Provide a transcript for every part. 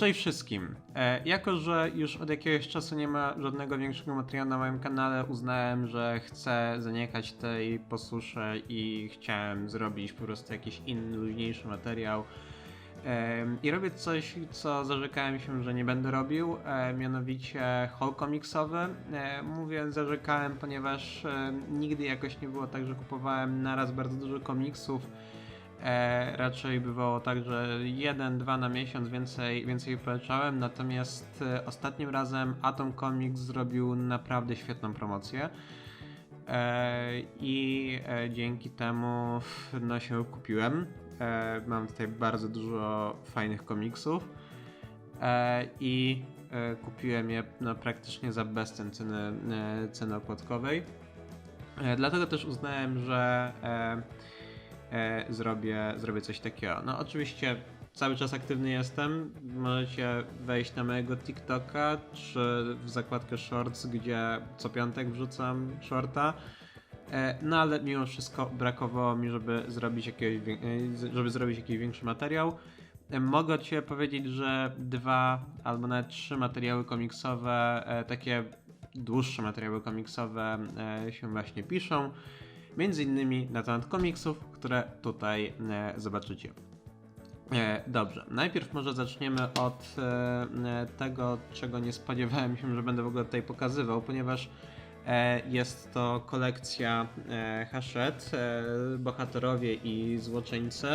Cześć wszystkim. E, jako, że już od jakiegoś czasu nie ma żadnego większego materiału na moim kanale, uznałem, że chcę zanikać tej posłusze i chciałem zrobić po prostu jakiś inny, luźniejszy materiał. Em, I robię coś, co zarzekałem się, że nie będę robił, e, mianowicie haul komiksowy. E, mówię zarzekałem, ponieważ e, nigdy jakoś nie było tak, że kupowałem naraz bardzo dużo komiksów. E, raczej bywało tak, że jeden, dwa na miesiąc więcej, więcej polecałem, natomiast e, ostatnim razem Atom Comics zrobił naprawdę świetną promocję. E, I e, dzięki temu no, się kupiłem. E, mam tutaj bardzo dużo fajnych komiksów e, i e, kupiłem je no, praktycznie za bezcen ceny, e, ceny okładkowej. E, dlatego też uznałem, że e, zrobię, zrobię coś takiego. No oczywiście cały czas aktywny jestem. Możecie wejść na mojego TikToka czy w zakładkę Shorts, gdzie co piątek wrzucam shorta. E, No ale mimo wszystko brakowało mi, żeby zrobić, jakiegoś, e, żeby zrobić jakiś większy materiał. E, Mogę Ci powiedzieć, że dwa albo nawet trzy materiały komiksowe, e, takie dłuższe materiały komiksowe e, się właśnie piszą. Między innymi na temat komiksów, które tutaj e, zobaczycie. E, Dobrze, najpierw może zaczniemy od e, tego, czego nie spodziewałem się, że będę w ogóle tutaj pokazywał, ponieważ jest to kolekcja Hachette, bohaterowie i złoczyńcy.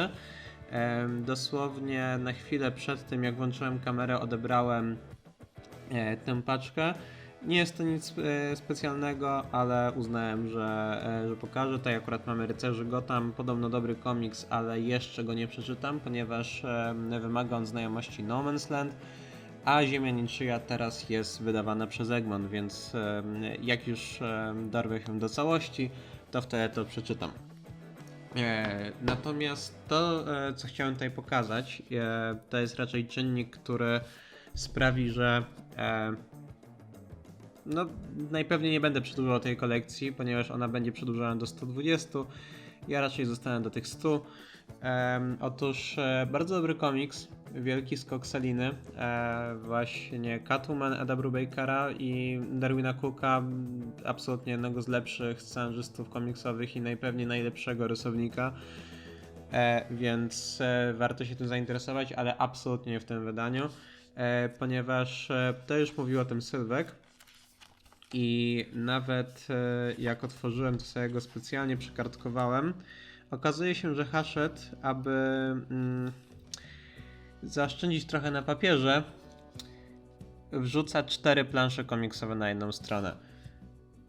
Dosłownie na chwilę przed tym, jak włączyłem kamerę, odebrałem tę paczkę. Nie jest to nic e, specjalnego, ale uznałem, że, e, że pokażę. Tutaj akurat mamy Rycerzy Gotham, podobno dobry komiks, ale jeszcze go nie przeczytam, ponieważ e, wymaga on znajomości No Man's Land, a Ziemia Niczyja teraz jest wydawana przez Egmont, więc jak już e, dorwę się do całości, to wtedy to przeczytam. Natomiast to, co chciałem tutaj pokazać, to jest raczej czynnik, który sprawi, że no, najpewniej nie będę przedłużał tej kolekcji, ponieważ ona będzie przedłużona do 120. Ja raczej zostanę do tych 100. Em, otóż e, bardzo dobry komiks, Wielki Skok Saliny, e, właśnie Catwoman Eda Brubakera i Darwina Cooka, absolutnie jednego z lepszych scenarzystów komiksowych i najpewniej najlepszego rysownika. E, więc e, warto się tym zainteresować, ale absolutnie nie w tym wydaniu, e, ponieważ e, to już mówił o tym Sylwek. I nawet e, jak otworzyłem, to sobie go specjalnie przykartkowałem. Okazuje się, że Hachette, aby mm, trochę na papierze, wrzuca cztery plansze komiksowe na jedną stronę.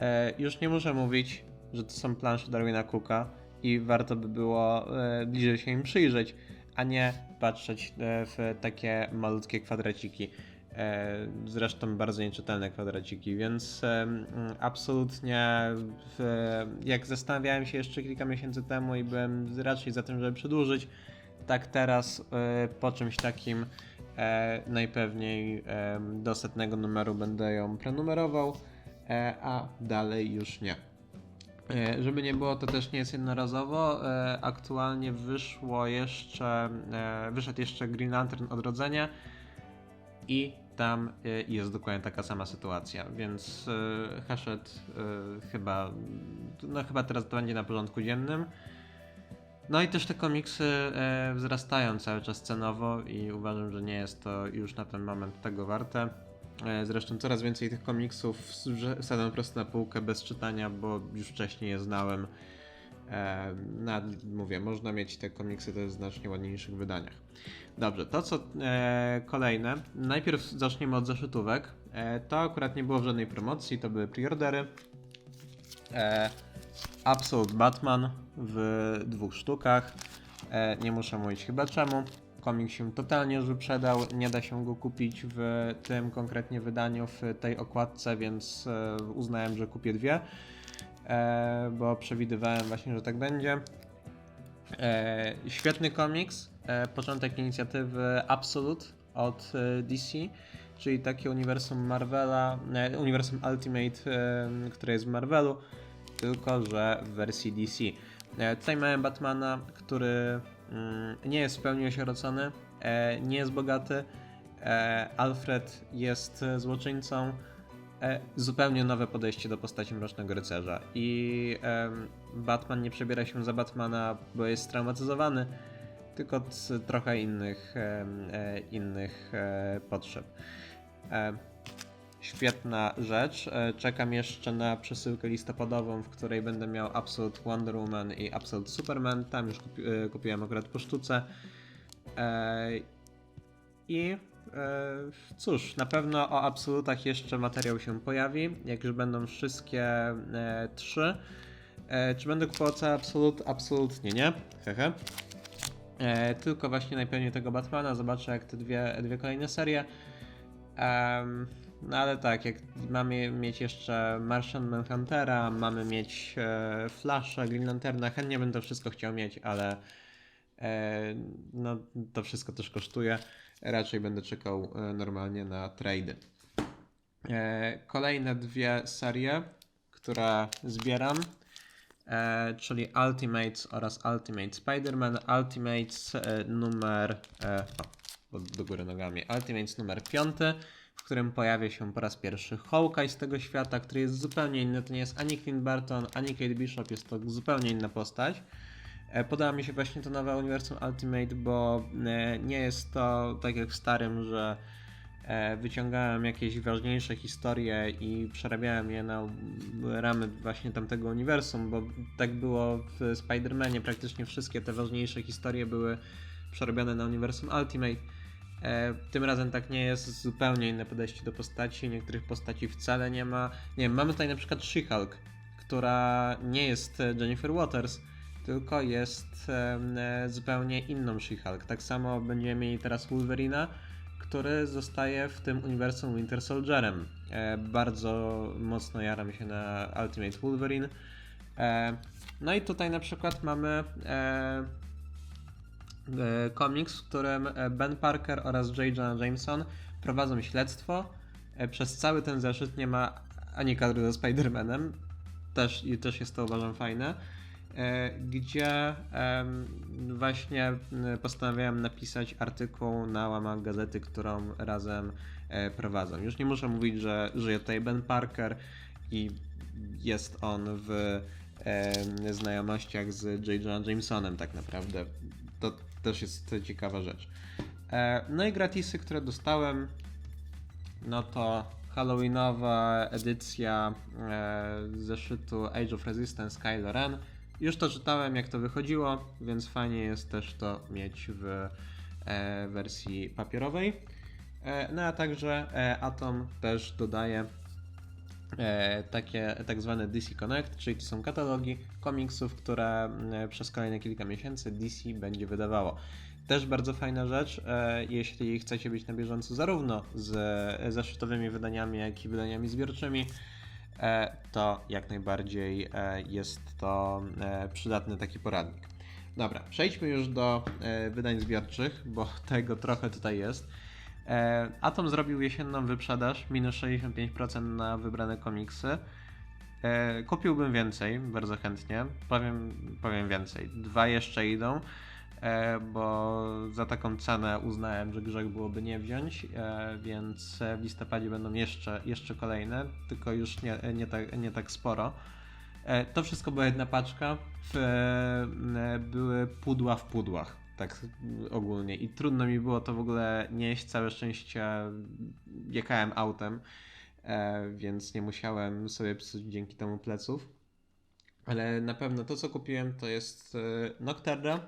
E, już nie muszę mówić, że to są plansze Darwina Cooka i warto by było e, bliżej się im przyjrzeć, a nie patrzeć e, w takie malutkie kwadraciki. E, zresztą bardzo nieczytelne kwadraciki, więc e, absolutnie jak zastanawiałem się jeszcze kilka miesięcy temu i byłem raczej za tym, żeby przedłużyć, tak teraz e, po czymś takim najpewniej do setnego numeru będę ją prenumerował, a dalej już nie. Żeby nie było, to też nie jest jednorazowo. Aktualnie wyszło jeszcze, wyszedł jeszcze Green Lantern Odrodzenie i tam e, jest dokładnie taka sama sytuacja, więc e, Hachette chyba, no chyba teraz to będzie na porządku dziennym. No i też te komiksy e, wzrastają cały czas cenowo i uważam, że nie jest to już na ten moment tego warte. Zresztą coraz więcej tych komiksów wsadzam po prostu na półkę bez czytania, bo już wcześniej je znałem. E, no, mówię, można mieć te komiksy też w znacznie ładniejszych wydaniach. Dobrze, to co e, kolejne. Najpierw zaczniemy od zeszytówek. E, to akurat nie było w żadnej promocji, to były preordery. E, Absolute Batman w dwóch sztukach. E, nie muszę mówić chyba czemu. Komik się totalnie już wyprzedał, nie da się go kupić w tym konkretnie wydaniu, w tej okładce, więc e, uznałem, że kupię dwie, e, bo przewidywałem właśnie, że tak będzie. E, świetny komiks, początek inicjatywy Absolute od e, DC, czyli takie uniwersum Marvela, e, uniwersum Ultimate, e, które jest w Marvelu, tylko że w wersji DC. E, tutaj mamy Batmana, który mm, nie jest w pełni osierocony, e, nie jest bogaty e, Alfred jest e, złoczyńcą, e, zupełnie nowe podejście do postaci Mrocznego Rycerza. I Batman nie przebiera się za Batmana, bo jest straumatyzowany, tylko z trochę innych, e, innych e, potrzeb. E, Świetna rzecz. Czekam jeszcze na przesyłkę listopadową, w której będę miał Absolute Wonder Woman i Absolute Superman. Tam już kupi kupiłem akurat po sztuce. I cóż, na pewno o absolutach jeszcze materiał się pojawi, jak już będą wszystkie trzy. Czy będę kupował cały absolut? Absolutnie nie. Hehe. E, tylko właśnie najpewniej tego Batmana. Zobaczę jak te dwie, dwie kolejne serie. No ale tak, jak mamy mieć jeszcze Martian Manhuntera, mamy mieć e, Flasha, Green Lanterna, chętnie bym to wszystko chciał mieć, ale e, no to wszystko też kosztuje. Raczej będę czekał e, normalnie na trady. E, kolejne dwie serie, które zbieram, e, czyli Ultimates oraz Ultimate Spider-Man. Ultimates e, numer. E, o, do góry nogami. Ultimates numer 5, w którym pojawia się po raz pierwszy Hawkeye z tego świata, który jest zupełnie inny. To nie jest ani Clint Barton, ani Kate Bishop, jest to zupełnie inna postać. E, Podoba mi się właśnie to nowe uniwersum Ultimate, bo e, nie jest to tak jak w starym, że wyciągałem jakieś ważniejsze historie i przerabiałem je na ramy właśnie tamtego uniwersum, bo tak było w Spider-Manie. Praktycznie wszystkie te ważniejsze historie były przerobione na uniwersum Ultimate. E, tym razem tak nie jest, zupełnie inne podejście do postaci, niektórych postaci wcale nie ma. Nie wiem, mamy tutaj na przykład She-Hulk, która nie jest e, Jennifer Waters, tylko jest e, zupełnie inną She-Hulk. Tak samo będziemy mieli teraz Wolverina, który zostaje w tym uniwersum Winter Soldierem. E, bardzo mocno jaram się na Ultimate Wolverine. E, no i tutaj na przykład mamy e, komiks, w którym Ben Parker oraz J. Jonah Jameson prowadzą śledztwo. Przez cały ten zeszyt nie ma ani kadry ze Spider-Manem. Też, też jest to uważam fajne. E, Gdzie właśnie postanawiałem napisać artykuł na łamach gazety, którą razem e, prowadzą. Już nie muszę mówić, że żyje tutaj Ben Parker i jest on w znajomościach z J. Jonah Jamesonem tak naprawdę. To też jest ciekawa rzecz. E, No i gratisy, które dostałem, no to Halloweenowa edycja zeszytu Age of Resistance Kylo Ren. Już to czytałem, jak to wychodziło, więc fajnie jest też to mieć w e, wersji papierowej. E, no a także e, Atom też dodaje takie tak zwane DC Connect, czyli to są katalogi komiksów, które przez kolejne kilka miesięcy DC będzie wydawało. Też bardzo fajna rzecz, jeśli chcecie być na bieżąco zarówno z zeszytowymi wydaniami, jak i wydaniami zbiorczymi, to jak najbardziej e, jest to e, przydatny taki poradnik. Dobra, przejdźmy już do e, wydań zbiorczych, bo tego trochę tutaj jest. E, Atom zrobił jesienną wyprzedaż, minus 65% na wybrane komiksy. E, kupiłbym więcej, bardzo chętnie. Powiem, powiem więcej. Dwa jeszcze idą, e, bo za taką cenę uznałem, że grzech byłoby nie wziąć, e, więc w listopadzie będą jeszcze, jeszcze kolejne, tylko już nie, nie, tak, nie tak sporo. E, To wszystko była jedna paczka. E, były pudła w pudłach, tak ogólnie. I trudno mi było to w ogóle nieść. Całe szczęście jechałem autem, e, więc nie musiałem sobie psuć dzięki temu pleców. Ale na pewno to, co kupiłem, to jest e, Nocturna,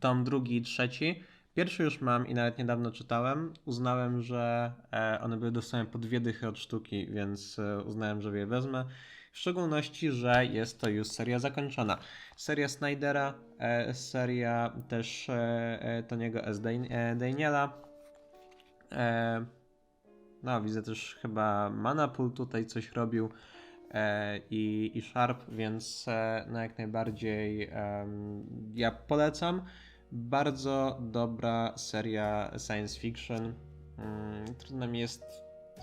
tom drugi i trzeci. Pierwszy już mam i nawet niedawno czytałem. Uznałem, że e, one były dostępne po dwie dychy od sztuki, więc e, uznałem, że je wezmę. W szczególności, że jest to już seria zakończona. Seria Snydera, e, seria też Toniego S. Daniela. No, widzę też chyba Manapul tutaj coś robił i, i Sharp, więc e, no jak najbardziej ja polecam. Bardzo dobra seria science fiction. Mm, trudno mi jest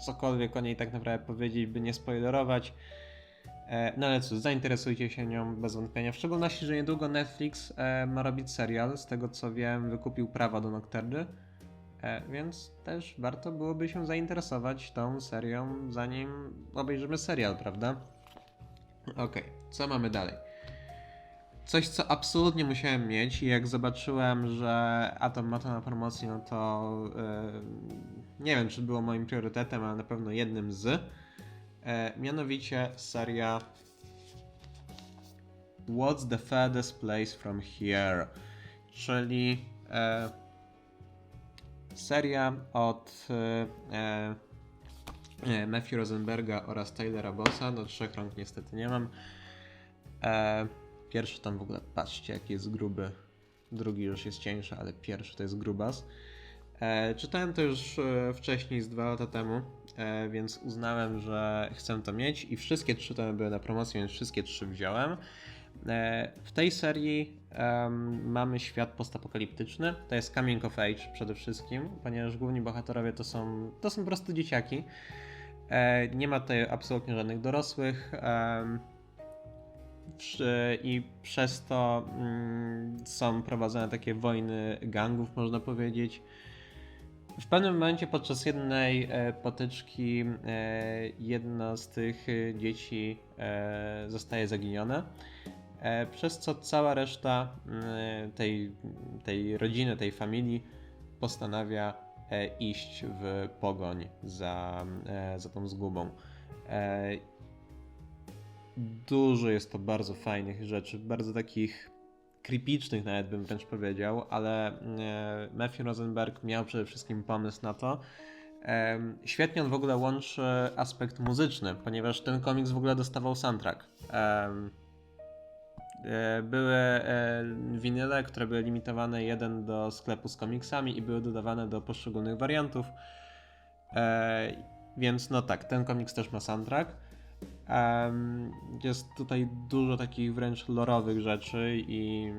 cokolwiek o niej tak naprawdę powiedzieć, by nie spoilerować. E, No ale cóż, zainteresujcie się nią bez wątpienia. W szczególności, że niedługo Netflix e, ma robić serial. Z tego co wiem, wykupił prawa do Nocturny. E, więc też warto byłoby się zainteresować tą serią, zanim obejrzymy serial, prawda? Okej, co mamy dalej? Coś, co absolutnie musiałem mieć i jak zobaczyłem, że Atom ma to na promocji, no to e, nie wiem, czy było moim priorytetem, ale na pewno jednym z. E, mianowicie seria What's the farthest place from here? Czyli e, seria od e, e, Matthew Rosenberga oraz Taylora Bossa. Do trzech rąk niestety nie mam. E, pierwszy tam w ogóle, patrzcie jaki jest gruby. Drugi już jest cieńszy, ale pierwszy to jest grubas. E, czytałem to już e, wcześniej, z dwa lata temu, e, więc uznałem, że chcę to mieć i wszystkie trzy to były na promocji, więc wszystkie trzy wziąłem. E, w tej serii em, mamy świat postapokaliptyczny. To jest coming of age przede wszystkim, ponieważ główni bohaterowie to są, to są po prostu dzieciaki. E, nie ma tutaj absolutnie żadnych dorosłych. przy- I przez to mm, są prowadzone takie wojny gangów, można powiedzieć. W pewnym momencie podczas jednej e, potyczki e, jedno z tych dzieci zostaje zaginione, e, przez co cała reszta mm, tej, tej rodziny, tej familii postanawia e, iść w pogoń za, e, za tą zgubą. E, Dużo jest to bardzo fajnych rzeczy, bardzo takich creepicznych nawet bym wręcz powiedział, ale e, Matthew Rosenberg miał przede wszystkim pomysł na to. Świetnie on w ogóle łączy aspekt muzyczny, ponieważ ten komiks w ogóle dostawał soundtrack. E, Były e, winyle, które były limitowane jeden do sklepu z komiksami i były dodawane do poszczególnych wariantów. E, Więc no tak, ten komiks też ma soundtrack. Jest tutaj dużo takich wręcz lorowych rzeczy i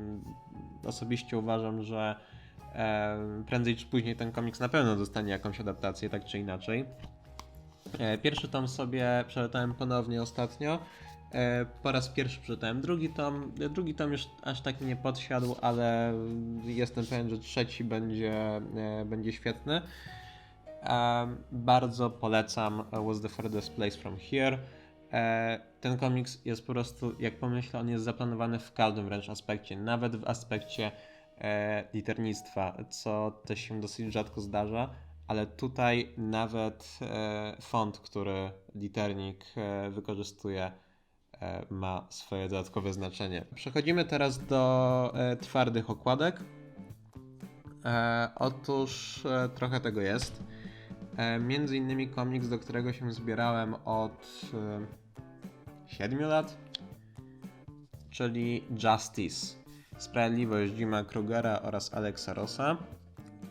osobiście uważam, że prędzej czy później ten komiks na pewno dostanie jakąś adaptację, tak czy inaczej. Pierwszy tom sobie przeczytałem ponownie ostatnio. E, Po raz pierwszy przeczytałem drugi tom. E, Drugi tom już aż tak nie podsiadł, ale jestem pewien, że trzeci będzie, e, będzie świetny. Em, bardzo polecam What's the Furthest Place from Here. E, ten komiks jest po prostu, jak pomyślę, on jest zaplanowany w każdym wręcz aspekcie, nawet w aspekcie e, liternictwa, co też się dosyć rzadko zdarza, ale tutaj nawet e, font, który liternik e, wykorzystuje, e, ma swoje dodatkowe znaczenie. Przechodzimy teraz do e, twardych okładek. E, otóż e, trochę tego jest. E, między innymi komiks, do którego się zbierałem od e, 7 lat, czyli Justice. Sprawiedliwość Jima Krugera oraz Alexa Rossa.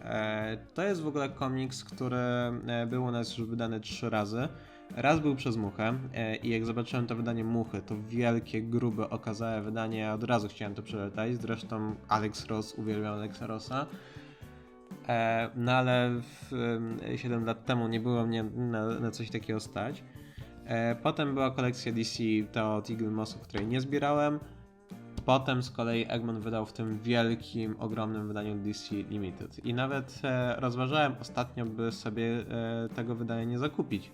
E, to jest w ogóle komiks, który e, był u nas już wydany trzy razy. Raz był przez Muchę e, i jak zobaczyłem to wydanie Muchy, to wielkie, grube, okazałe wydanie, ja od razu chciałem to przeczytać. Zresztą Alex Ross, uwielbiam Alexa Rossa. E, no ale w, em, 7 lat temu nie było mnie na, na coś takiego stać. E, potem była kolekcja DC to od Eagle Mossu, której nie zbierałem. Potem z kolei Egmont wydał w tym wielkim, ogromnym wydaniu DC Limited. I nawet rozważałem ostatnio, by sobie tego wydania nie zakupić.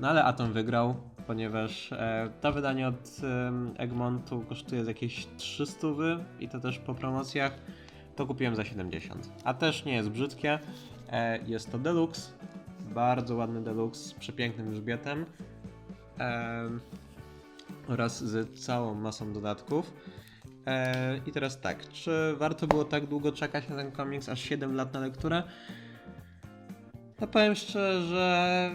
No ale Atom wygrał, ponieważ e, to wydanie od em, Egmontu kosztuje jakieś 300 i to też po promocjach to kupiłem za 70. A też nie jest brzydkie. E, jest to deluxe. Bardzo ładny deluxe z przepięknym grzbietem. Em, oraz z całą masą dodatków. E, I teraz tak, czy warto było tak długo czekać na ten komiks, aż 7 lat na lekturę? No powiem szczerze, że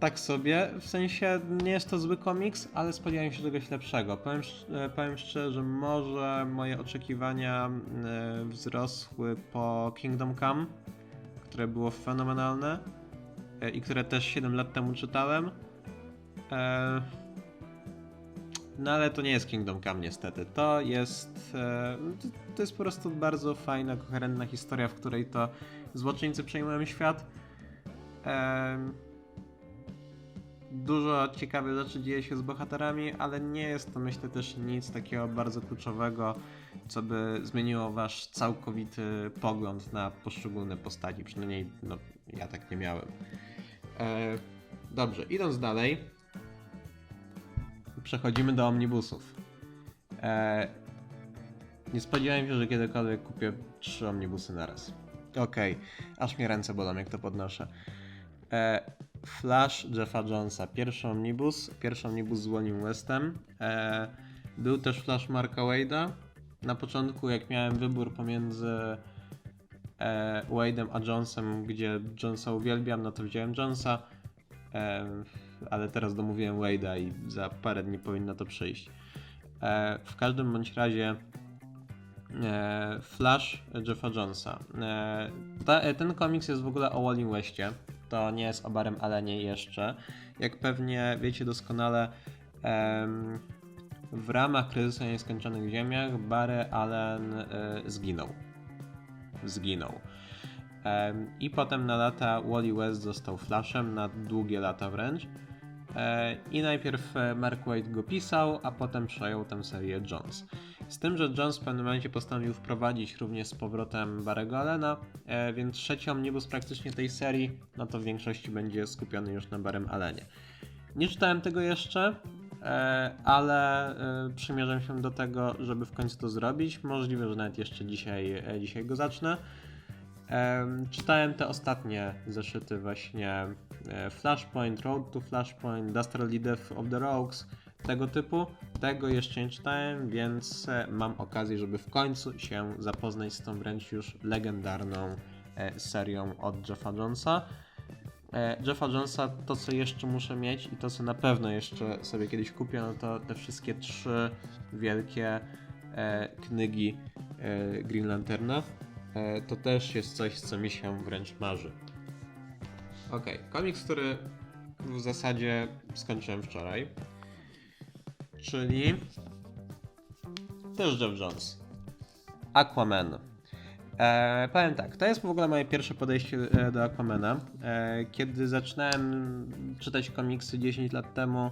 tak sobie, w sensie nie jest to zły komiks, ale spodziewałem się czegoś lepszego. Powiem, e, powiem szczerze, że może moje oczekiwania e, wzrosły po Kingdom Come, które było fenomenalne e, i które też 7 lat temu czytałem. No ale to nie jest Kingdom Come niestety. To jest, to jest po prostu bardzo fajna, koherentna historia, w której to złoczyńcy przejmują świat. Dużo ciekawych rzeczy dzieje się z bohaterami, ale nie jest to myślę też nic takiego bardzo kluczowego, co by zmieniło wasz całkowity pogląd na poszczególne postaci. Przynajmniej no, ja tak nie miałem. E, dobrze, idąc dalej, przechodzimy do omnibusów. E, nie spodziewałem się, że kiedykolwiek kupię trzy omnibusy naraz. Okej, aż mnie ręce bolą, jak to podnoszę. E, Flash Jeffa Jonesa, pierwszy omnibus, pierwszy omnibus z Wally Westem. E, był też Flash Marka Wade'a. Na początku, jak miałem wybór pomiędzy e, Wade'em a Jonesem, gdzie Jonesa uwielbiam, no to wziąłem Jonesa, ale teraz domówiłem Wade'a i za parę dni powinno to przyjść. W każdym bądź razie Flash Jeffa Jonesa. Ten komiks jest w ogóle o Wally Westie. To nie jest o Barem Allenie jeszcze. Jak pewnie wiecie doskonale, w ramach kryzysu na nieskończonych ziemiach Barry Allen e, zginął. Zginął. I potem na lata Wally West został Flashem, na długie lata wręcz. E, I najpierw e, Mark Waid go pisał, a potem przejął tę serię Jones. Z tym, że Jones w pewnym momencie postanowił wprowadzić również z powrotem Barego Allena, e, więc trzeci omnibus praktycznie tej serii, no to w większości będzie skupiony już na Barem Allenie. Nie czytałem tego jeszcze, ale przymierzam się do tego, żeby w końcu to zrobić. Możliwe, że nawet jeszcze dzisiaj, dzisiaj go zacznę. Em, czytałem te ostatnie zeszyty właśnie Flashpoint, Road to Flashpoint, Dastardly Death of the Rogues, tego typu. Tego jeszcze nie czytałem, więc e, mam okazję, żeby w końcu się zapoznać z tą wręcz już legendarną e, serią od Jeffa Jonesa. E, Jeffa Jonesa, to co jeszcze muszę mieć i to co na pewno jeszcze sobie kiedyś kupię, no to te wszystkie trzy wielkie e, knygi e, Green Lanterna. E, to też jest coś, co mi się wręcz marzy. Okej, komiks, który w zasadzie skończyłem wczoraj, czyli też Jeff Jones. Aquaman. E, powiem tak, to jest w ogóle moje pierwsze podejście e, do Aquamana. E, kiedy zaczynałem czytać komiksy 10 lat temu,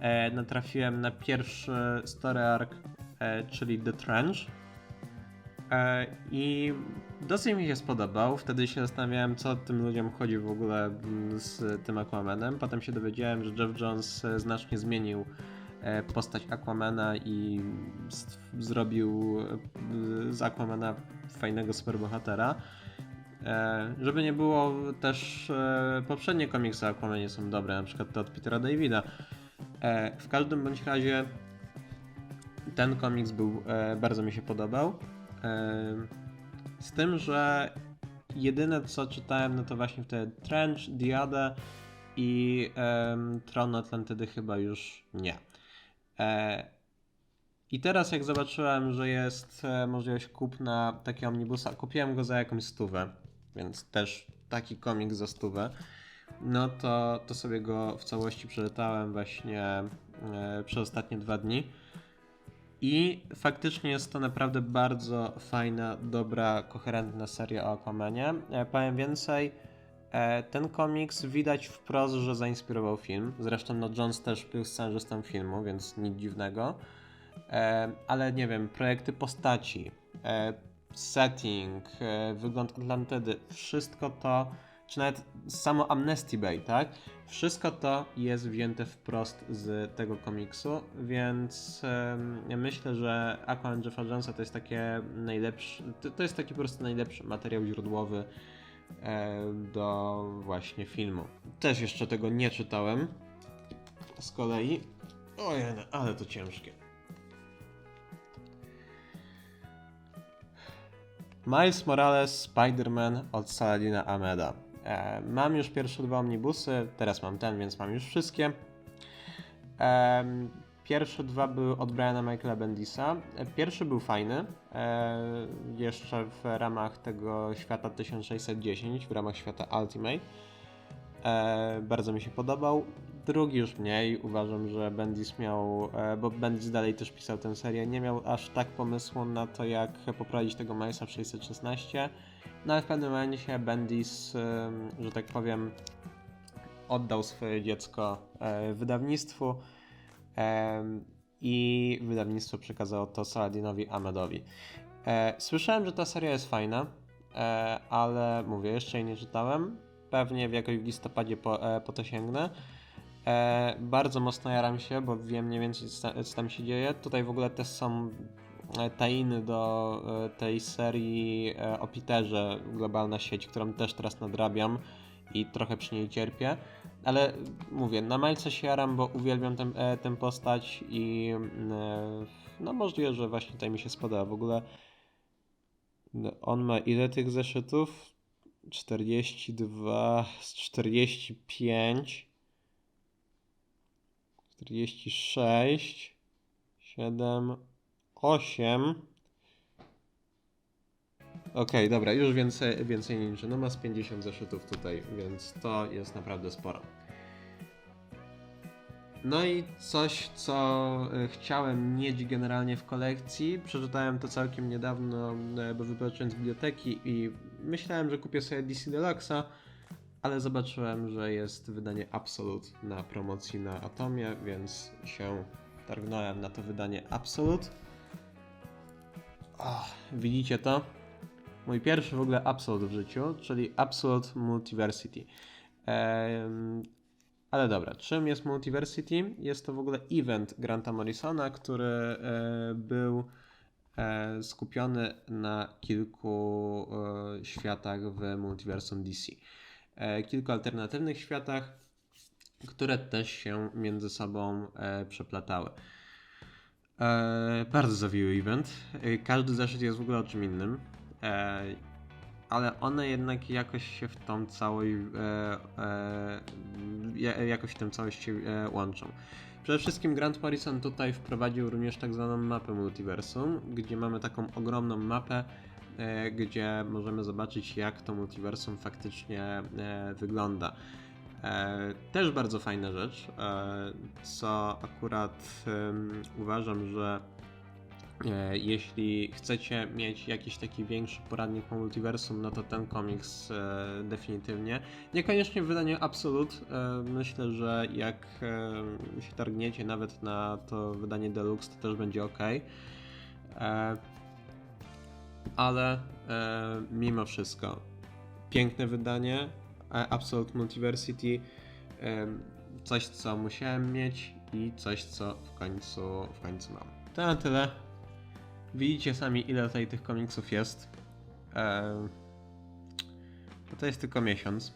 e, natrafiłem na pierwszy story arc, e, czyli The Trench. E, I dosyć mi się spodobał. Wtedy się zastanawiałem, co tym ludziom chodzi w ogóle mm, z tym Aquamanem. Potem się dowiedziałem, że Jeff Jones e, znacznie zmienił e, postać Aquamana i zrobił e, z Aquamana fajnego superbohatera. Żeby nie było też poprzednie komiksy Aquamanie są dobre, na przykład te od Petera Davida. W każdym bądź razie ten komiks był, bardzo mi się podobał. Z tym, że jedyne co czytałem, no to właśnie wtedy Trench, Diadę i em, Tron Atlantydy chyba już nie. E, I teraz jak zobaczyłem, że jest e, możliwość kupna takiego omnibusa, kupiłem go za jakąś stówę, więc też taki komik za stówę, no to, to sobie go w całości przeczytałem właśnie e, przez ostatnie dwa dni. I faktycznie jest to naprawdę bardzo fajna, dobra, koherentna seria o Aquamanie. E, powiem więcej, e, ten komiks widać wprost, że zainspirował film. Zresztą no, Jones też był scenarzystą filmu, więc nic dziwnego. E, ale nie wiem, projekty postaci, setting, wygląd Atlantydy, wszystko to, czy nawet samo Amnesty Bay, tak? Wszystko to jest wzięte wprost z tego komiksu, więc myślę, że Aquaman Jeffa Jonesa to jest takie najlepszy, to, to jest taki po prostu najlepszy materiał źródłowy e, do właśnie filmu. Też jeszcze tego nie czytałem. Z kolei. Ojej, ale to ciężkie. Miles Morales Spider-Man od Saladina Ameda. E, mam już pierwsze dwa omnibusy, teraz mam ten, więc mam już wszystkie. Em, pierwsze dwa były od Briana Michaela Bendisa. E, Pierwszy był fajny, e, jeszcze w ramach tego świata 1610, w ramach świata Ultimate. E, bardzo mi się podobał. Drugi już mniej. Uważam, że Bendis miał, e, bo Bendis dalej też pisał tę serię, nie miał aż tak pomysłu na to, jak poprawić tego Milesa w 616. No ale w pewnym momencie Bendis, że tak powiem, oddał swoje dziecko e, wydawnictwu i wydawnictwo przekazało to Saladinowi Ahmedowi. E, Słyszałem, że ta seria jest fajna, ale mówię, jeszcze jej nie czytałem. Pewnie w jakoś w listopadzie po, po to sięgnę. E, bardzo mocno jaram się, bo wiem mniej więcej co, tam się dzieje. Tutaj w ogóle też są e, tainy do e, tej serii e, o Peterze, globalna sieć, którą też teraz nadrabiam i trochę przy niej cierpię. Ale mówię, na Milesa się jaram, bo uwielbiam tę tę postać i e, no możliwe, że właśnie tutaj mi się spodoba. W ogóle no, on ma ile tych zeszytów? 42 z 45 46 7 8 Okej, dobra, już więcej, więcej niż no ma z 50 zeszytów tutaj, więc to jest naprawdę sporo. No i coś, co e, chciałem mieć generalnie w kolekcji. Przeczytałem to całkiem niedawno, e, bo wypatrzyłem z biblioteki i myślałem, że kupię sobie DC Deluxa, ale zobaczyłem, że jest wydanie Absolute na promocji na Atomie, więc się targnąłem na to wydanie Absolute. Oh, widzicie to? Mój pierwszy w ogóle Absolute w życiu, czyli Absolute Multiversity. Em, ale dobra, czym jest Multiversity? Jest to w ogóle event Granta Morrisona, który e, był e, skupiony na kilku e, światach w multiversum DC. E, kilku alternatywnych światach, które też się między sobą e, przeplatały. E, bardzo zawiły event. Każdy zeszyt jest w ogóle o czym innym. Ale one jednak jakoś się w tą całość, e, e, ja- jakoś w tę całość się e, łączą. Przede wszystkim Grant Morrison tutaj wprowadził również tak zwaną mapę multiversum, gdzie mamy taką ogromną mapę, gdzie możemy zobaczyć jak to multiversum faktycznie e, wygląda. E, też bardzo fajna rzecz, e, co akurat uważam, że E, Jeśli chcecie mieć jakiś taki większy poradnik po multiversum, no to ten komiks e, definitywnie. Niekoniecznie w wydaniu Absolute. E, myślę, że jak e, się targniecie nawet na to wydanie Deluxe, to też będzie ok. E, ale e, mimo wszystko, piękne wydanie. e, Absolute Multiversity. E, coś, co musiałem mieć i coś, co w końcu, w końcu mam. To na tyle. Widzicie sami, ile tutaj tych komiksów jest. No to jest tylko miesiąc.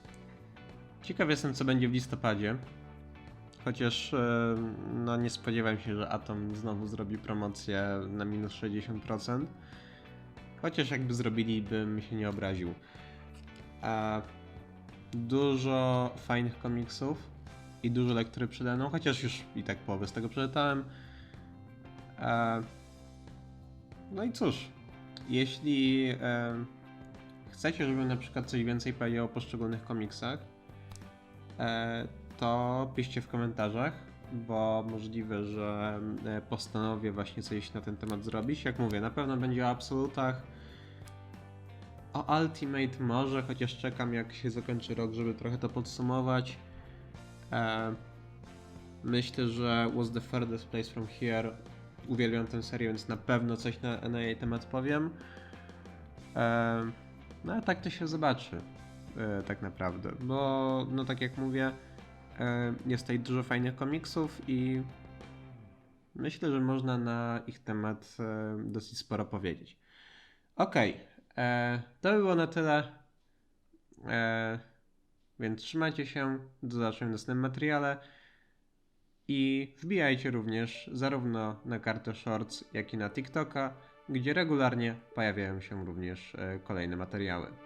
Ciekaw jestem, co będzie w listopadzie. Chociaż e, no nie spodziewam się, że Atom znowu zrobi promocję na minus 60%. Chociaż jakby zrobili, bym się nie obraził. E, dużo fajnych komiksów i dużo lektury przede mną, chociaż już i tak połowę z tego przeczytałem. E, no i cóż, jeśli e, chcecie, żebym na przykład coś więcej powiedział o poszczególnych komiksach, e, to piszcie w komentarzach, bo możliwe, że postanowię właśnie coś na ten temat zrobić. Jak mówię, na pewno będzie o absolutach. O Ultimate może, chociaż czekam jak się zakończy rok, żeby trochę to podsumować. E, myślę, że Was the Furthest Place From Here uwielbiam tę serię, więc na pewno coś na, na jej temat powiem. E, no a tak to się zobaczy, e, tak naprawdę, bo no tak jak mówię, e, jest tutaj dużo fajnych komiksów i myślę, że można na ich temat dosyć sporo powiedzieć. Okej, e, to by było na tyle, e, więc trzymajcie się, do zobaczenia w następnym materiale. I wbijajcie również zarówno na kartę Shorts, jak i na TikToka, gdzie regularnie pojawiają się również e, kolejne materiały.